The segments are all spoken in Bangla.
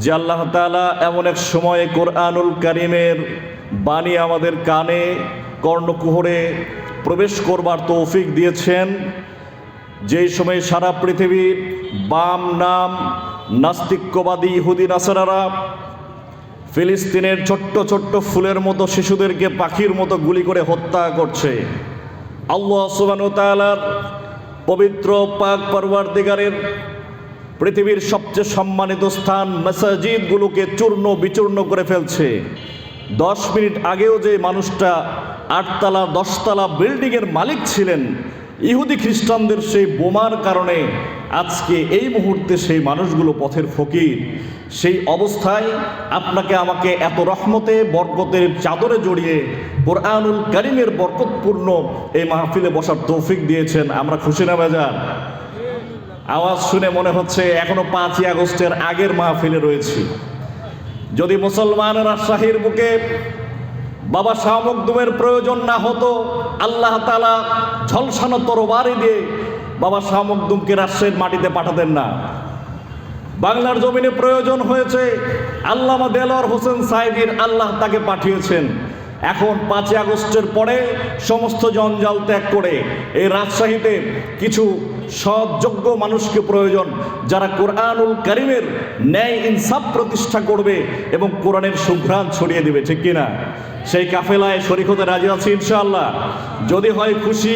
যে আল্লাহ তাআলা এমন এক সময়ে কোরআনুল কারিমের বাণী আমাদের কানে, কর্ণকুহরে প্রবেশ করবার তৌফিক দিয়েছেন। যেই সময়ে সারা পৃথিবীর বাম নাম নাস্তিক্যবাদী ইহুদি নাসারারা ফিলিস্তিনের ছোট্ট ছোট্ট ফুলের মতো শিশুদেরকে পাখির মতো গুলি করে হত্যা করছে। আল্লাহ সুবান পবিত্র পাক পরওয়ার দিগারের পৃথিবীর সবচেয়ে সম্মানিত স্থান মসজিদগুলোকে চূর্ণ বিচূর্ণ করে ফেলছে। দশ মিনিট আগেও যে মানুষটা আটতলা, দশতলা বিল্ডিংয়ের মালিক ছিলেন, ইহুদি খ্রিস্টানদের সেই বোমার কারণে আজকে এই মুহূর্তে সেই মানুষগুলো পথের ফকির। সেই অবস্থায় আপনাকে আমাকে এত রহমতে, বরকতের চাদরে জড়িয়ে কোরআনুল করিমের বরকতপূর্ণ এই মাহফিলে বসার তৌফিক দিয়েছেন। আমরা খুশি না বাজার আওয়াজ শুনে মনে হচ্ছে এখনও পাঁচই আগস্টের আগের মাহফিলে রয়েছি। যদি মুসলমান রাজশাহীর বুকে বাবা শাহ মখদুমের প্রয়োজন না হতো, আল্লাহ তালা ঝলসানো তরবারি দিয়ে বাবা শাহ মখদুমকে রাজশাহীর মাটিতে পাঠাতেন না। বাংলার জমিনে প্রয়োজন হয়েছে আল্লামা দেলোয়ার হোসেন সাইদির আল্লাহ তাকে পাঠিয়েছেন। এখন পাঁচই আগস্টের পরে সমস্ত জঞ্জাল ত্যাগ করে এই রাজশাহীতে কিছু সৎযোগ্য মানুষকে প্রয়োজন যারা কোরআনুল করিমের ন্যায় ইনসাফ প্রতিষ্ঠা করবে এবং কোরআনের সুঘ্রাণ ছড়িয়ে দিবে ঠিক কিনা সেই কাফেলায় শরিক হতে রাজি আছি ইনশাআল্লাহ যদি হয় খুশি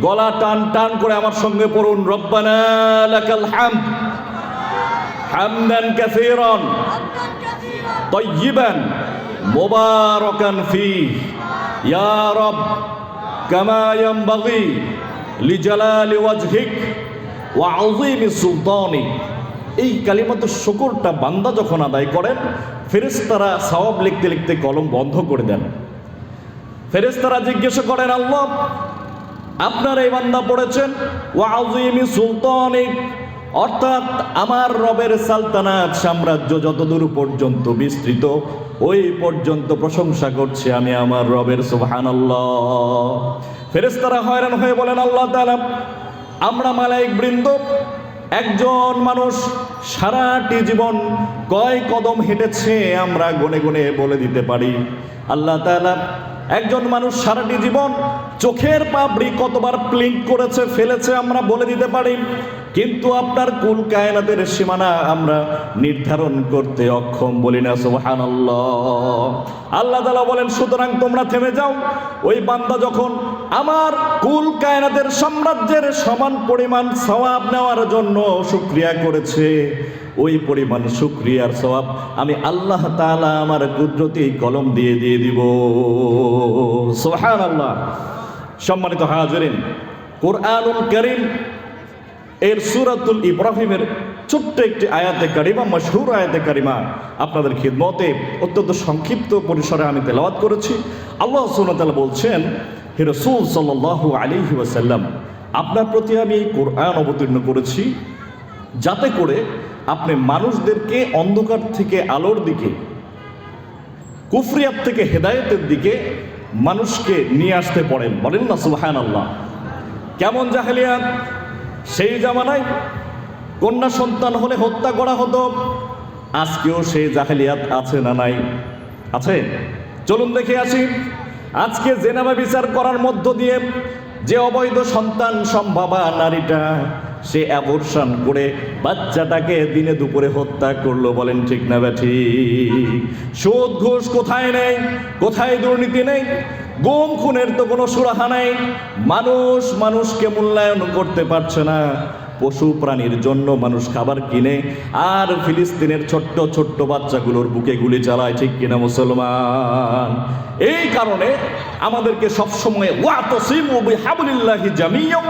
গলা টান টান করে আমার সঙ্গে পড়ুন রব্বানা লাকাল হামদ হামদান কাসীরান طيبا مباركا فيه يا رب كما ينبغي লিজালালি ওয়াজহিক ওয়া আযীমি সুলতানিক এই কালিমাতুর শুকুরটা বান্দা যখন আদায় করেন, ফেরেশতারা সওয়াব লিখতে লিখতে কলম বন্ধ করে দেন। ফেরেশতারা জিজ্ঞেস করেন, আল্লাহ, আপনার এই বান্দা পড়েছেন? ওয়া আযীমি সুলতানিক অর্থাৎ আমার রবের সালতানাত সাম্রাজ্য যতদূর পর্যন্ত বিস্তৃত, ওই পর্যন্ত প্রশংসা করছে আমি আমার রবের, সুবহানাল্লাহ। ফেরেস্তারা হয়রান হয়ে বলেন, আল্লাহ তাআলা, আমরা মালাইক বৃন্দ, একজন মানুষ সারাটি জীবন কয় কদম হেঁটেছে আমরা গনে গনে বলে দিতে পারি। আল্লাহ তাআলা, একজন মানুষ সারাটি জীবন চোখের পাপড়ি কতবার প্লিঙ্ক করেছে, ফেলেছে আমরা বলে দিতে পারি। কিন্তু আপনার কুল কায়নাতের সীমানা আমরা নির্ধারণ করতে অক্ষম বলি না সোহান আল্লাহ তালা বলেন, সুতরাং তোমরা থেমে যাও। ওই বান্দা যখন আমার কুল কায়নাতের সাম্রাজ্যের সমান পরিমাণ সওয়াব নেওয়ার জন্য শুক্রিয়া করেছে, ওই পরিমাণ শুক্রিয়ার সওয়াব আমি আল্লাহ তাআলা আমার কুদরতি কলম দিয়ে দিয়ে দিব। সোহান আল্লাহ সম্মানিত হাজরিন, কোরআনুল করিম এর সুরাতুল ইব্রাহিমের ছোট্ট একটি আয়াতে কারিমা, মশহুর আয়াতে কারিমা আপনাদের খিদমতে অত্যন্ত সংক্ষিপ্ত পরিসরে আমি তেলাওয়াত করেছি। আল্লাহ সুনতাল বলছেন, হে রসুল সাল্লাল্লাহু আলাইহি ওয়াসাল্লাম, আপনার প্রতি আমি কোরআন অবতীর্ণ করেছি যাতে করে আপনি মানুষদেরকে অন্ধকার থেকে আলোর দিকে, কুফরিয়াত থেকে হেদায়েতের দিকে মানুষকে নিয়ে আসতে পারেন বলেন না সুবহান আল্লাহ কেমন জাহেলিয়াত? সেই জামানায় কন্যা সন্তান হলে হত্যা করা হতো। আজকেও সেই জাহেলিয়াত আছে না নাই? আছে? চলুন দেখে আসি। আজকে জেনাবা বিচার করার মধ্য দিয়ে যে অবৈধ সন্তান সম্ভাবা নারীটা সে অ্যাবর্শন করে বাচ্চাটাকে দিনে দুপুরে হত্যা করল। বলেন ঠিক না ব্যাঠি সুদ ঘুষ কোথায় নেই? কোথায় দুর্নীতি নেই? গুম খুনের তো কোনো সুরাহা নাই। মানুষ মানুষকে মূল্যায়ন করতে পারছে না। পশু প্রাণীর জন্য মানুষ খাবার কিনে আর ফিলিস্তিনের ছোট্ট ছোট্ট বাচ্চাগুলোর বুকে গুলি চালায়, ঠিক কিনা মুসলমান? এই কারণে আমাদেরকে সবসময় ওয়া তসিমু বিহাবলিল্লাহি জামিয়াও